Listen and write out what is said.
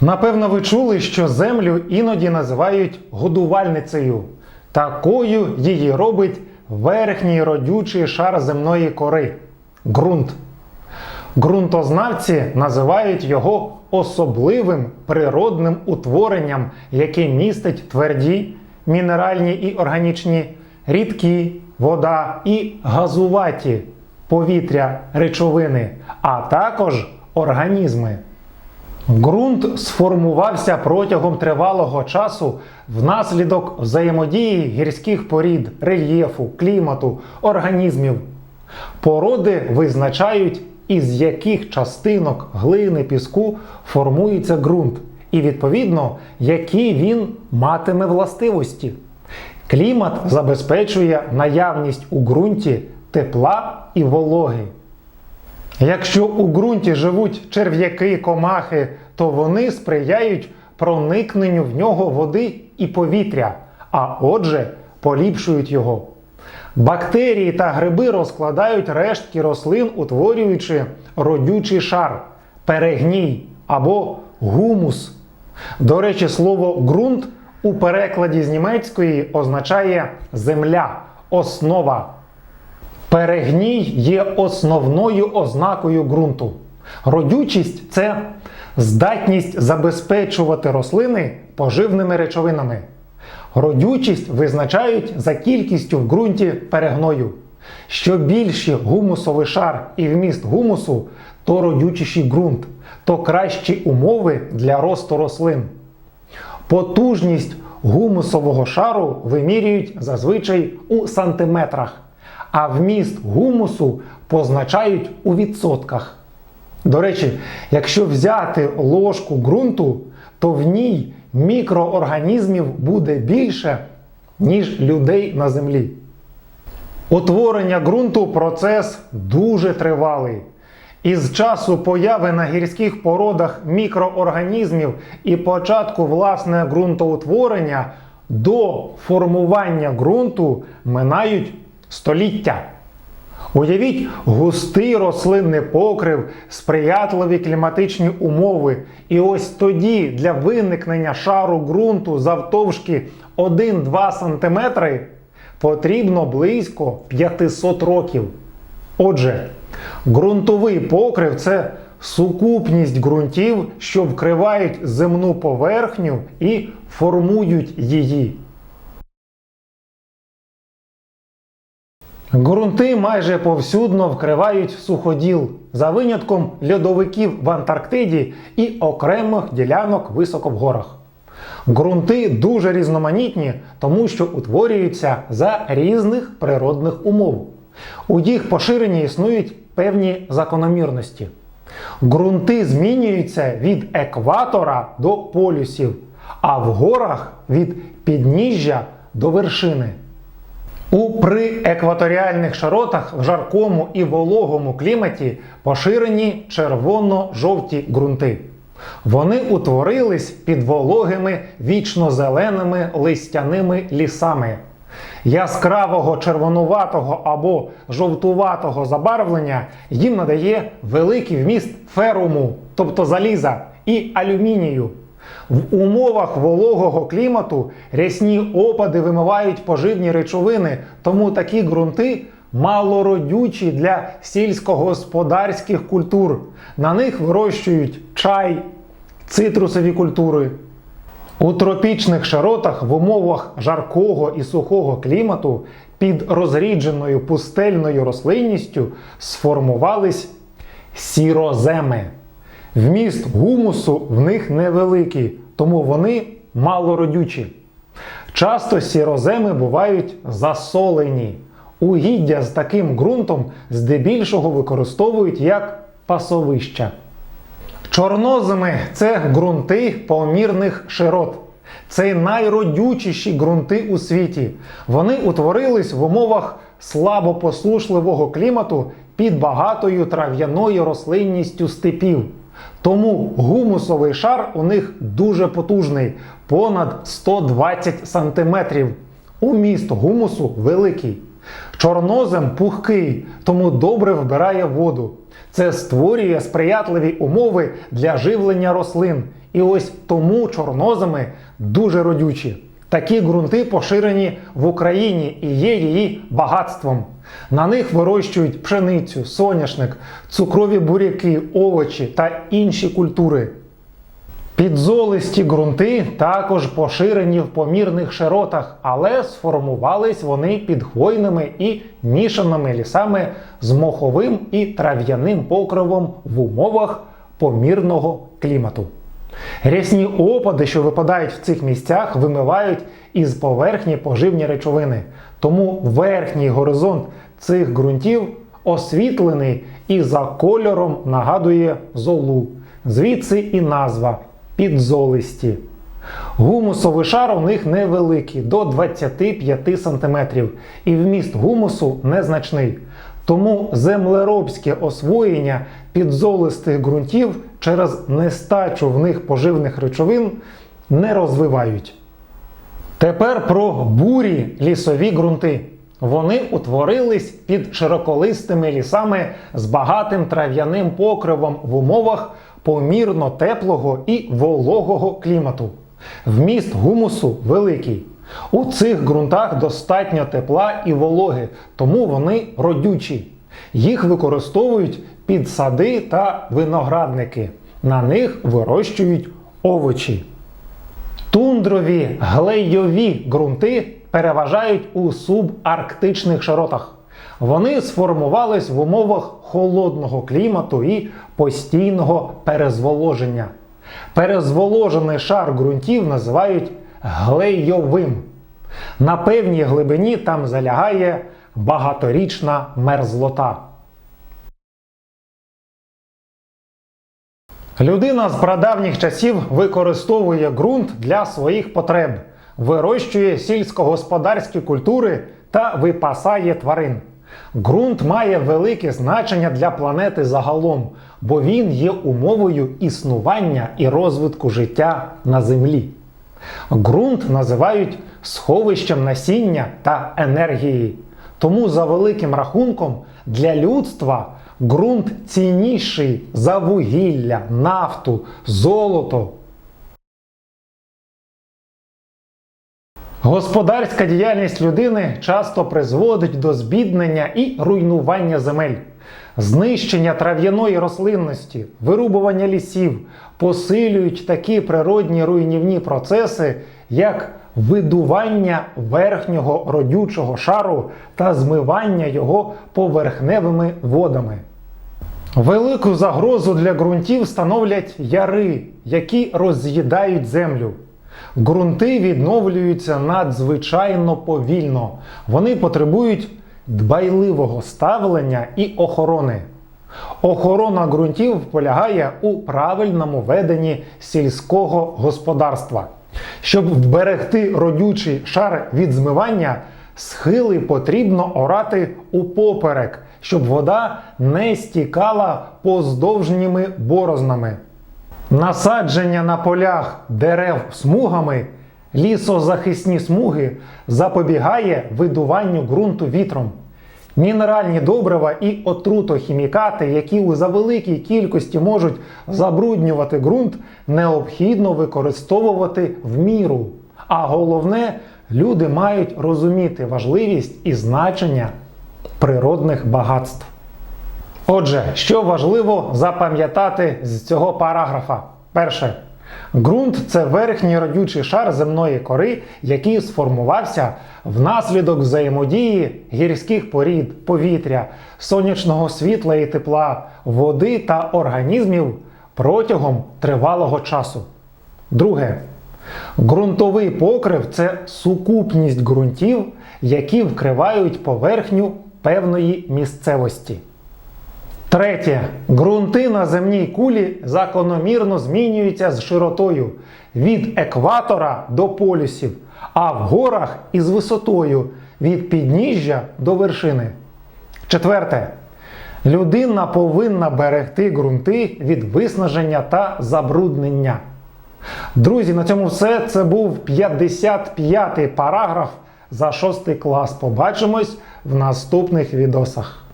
Напевно, ви чули, що землю іноді називають годувальницею. Такою її робить верхній родючий шар земної кори ґрунт. Ґрунтознавці називають його особливим природним утворенням, яке містить тверді, мінеральні і органічні, рідкі, вода і газуваті повітря речовини, а також організми. Ґрунт сформувався протягом тривалого часу внаслідок взаємодії гірських порід, рельєфу, клімату, організмів. Породи визначають, із яких частинок глини піску формується ґрунт, і відповідно, які він матиме властивості. Клімат забезпечує наявність у ґрунті тепла і вологи. Якщо у ґрунті живуть черв'яки, комахи, то вони сприяють проникненню в нього води і повітря, а отже, поліпшують його. Бактерії та гриби розкладають рештки рослин, утворюючи родючий шар, перегній або гумус. До речі, слово ґрунт у перекладі з німецької означає земля, основа. Перегній є основною ознакою ґрунту. Родючість це здатність забезпечувати рослини поживними речовинами. Родючість визначають за кількістю в ґрунті перегною. Що більший гумусовий шар і вміст гумусу, то родючіший ґрунт, то кращі умови для росту рослин. Потужність гумусового шару вимірюють зазвичай у сантиметрах, а вміст гумусу позначають у відсотках. До речі, якщо взяти ложку ґрунту, то в ній мікроорганізмів буде більше, ніж людей на землі. Утворення ґрунту процес дуже тривалий. Із часу появи на гірських породах мікроорганізмів і початку власне ґрунтоутворення до формування ґрунту минають століття. Уявіть густий рослинний покрив, сприятливі кліматичні умови. І ось тоді для виникнення шару ґрунту завтовшки 1-2 см потрібно близько 500 років. Отже, ґрунтовий покрив це сукупність ґрунтів, що вкривають земну поверхню і формують її. Ґрунти майже повсюдно вкривають суходіл, за винятком льодовиків в Антарктиді і окремих ділянок високо в горах. Ґрунти дуже різноманітні, тому що утворюються за різних природних умов. У їх поширенні існують певні закономірності. Ґрунти змінюються від екватора до полюсів, а в горах від підніжжя до вершини. У приекваторіальних широтах в жаркому і вологому кліматі поширені червоно-жовті ґрунти. Вони утворились під вологими вічно-зеленими листяними лісами. Яскравого червонуватого або жовтуватого забарвлення їм надає великий вміст феруму, тобто заліза, і алюмінію. В умовах вологого клімату рясні опади вимивають поживні речовини, тому такі ґрунти малородючі для сільськогосподарських культур. На них вирощують чай, цитрусові культури. У тропічних широтах в умовах жаркого і сухого клімату під розрідженою пустельною рослинністю сформувались сіроземи. Вміст гумусу в них невеликий, тому вони малородючі. Часто сіроземи бувають засолені. Угіддя з таким ґрунтом здебільшого використовують як пасовища. Чорноземи це ґрунти помірних широт. Це найродючіші ґрунти у світі. Вони утворились в умовах слабопослушливого клімату під багатою трав'яною рослинністю степів. Тому гумусовий шар у них дуже потужний, понад 120 см. Уміст гумусу великий. Чорнозем пухкий, тому добре вбирає воду. Це створює сприятливі умови для живлення рослин. І ось тому чорноземи дуже родючі. Такі ґрунти поширені в Україні і є її багатством. На них вирощують пшеницю, соняшник, цукрові буряки, овочі та інші культури. Підзолисті ґрунти також поширені в помірних широтах, але сформувались вони під хвойними і мішаними лісами з моховим і трав'яним покривом в умовах помірного клімату. Рясні опади, що випадають в цих місцях, вимивають із поверхні поживні речовини. Тому верхній горизонт цих ґрунтів освітлений і за кольором нагадує золу. Звідси і назва підзолисті. Гумусовий шар у них невеликий, до 25 см, і вміст гумусу незначний. Тому землеробське освоєння підзолистих ґрунтів через нестачу в них поживних речовин не розвивають. Тепер про бурі лісові ґрунти. Вони утворились під широколистими лісами з багатим трав'яним покривом в умовах помірно теплого і вологого клімату. Вміст гумусу великий. У цих ґрунтах достатньо тепла і вологи, тому вони родючі. Їх використовують під сади та виноградники. На них вирощують овочі. Тундрові глейові ґрунти переважають у субарктичних широтах. Вони сформувались в умовах холодного клімату і постійного перезволоження. Перезволожений шар ґрунтів називають глейовим. На певній глибині там залягає багаторічна мерзлота. Людина з прадавніх часів використовує ґрунт для своїх потреб, вирощує сільськогосподарські культури та випасає тварин. Ґрунт має велике значення для планети загалом, бо він є умовою існування і розвитку життя на землі. Ґрунт називають сховищем насіння та енергії. Тому, за великим рахунком, для людства ґрунт цінніший за вугілля, нафту, золото. Господарська діяльність людини часто призводить до збіднення і руйнування земель, знищення трав'яної рослинності, вирубування лісів посилюють такі природні руйнівні процеси, як видування верхнього родючого шару та змивання його поверхневими водами. Велику загрозу для ґрунтів становлять яри, які роз'їдають землю. Ґрунти відновлюються надзвичайно повільно. Вони потребують дбайливого ставлення і охорони. Охорона ґрунтів полягає у правильному веденні сільського господарства. Щоб вберегти родючий шар від змивання, схили потрібно орати упоперек, щоб вода не стікала поздовжніми борознами. Насадження на полях дерев смугами, лісозахисні смуги запобігає видуванню ґрунту вітром. Мінеральні добрива і отрутохімікати, які у завеликій кількості можуть забруднювати ґрунт, необхідно використовувати в міру. А головне, люди мають розуміти важливість і значення природних багатств. Отже, що важливо запам'ятати з цього параграфа? Перше. Ґрунт це верхній родючий шар земної кори, який сформувався внаслідок взаємодії гірських порід, повітря, сонячного світла і тепла, води та організмів протягом тривалого часу. Друге. Ґрунтовий покрив це сукупність ґрунтів, які вкривають поверхню певної місцевості. Третє. Ґрунти на земній кулі закономірно змінюються з широтою від екватора до полюсів, а в горах із висотою від підніжжя до вершини. Четверте. Людина повинна берегти ґрунти від виснаження та забруднення. Друзі, на цьому все. Це був 55-й параграф за 6 клас. Побачимось в наступних відосах.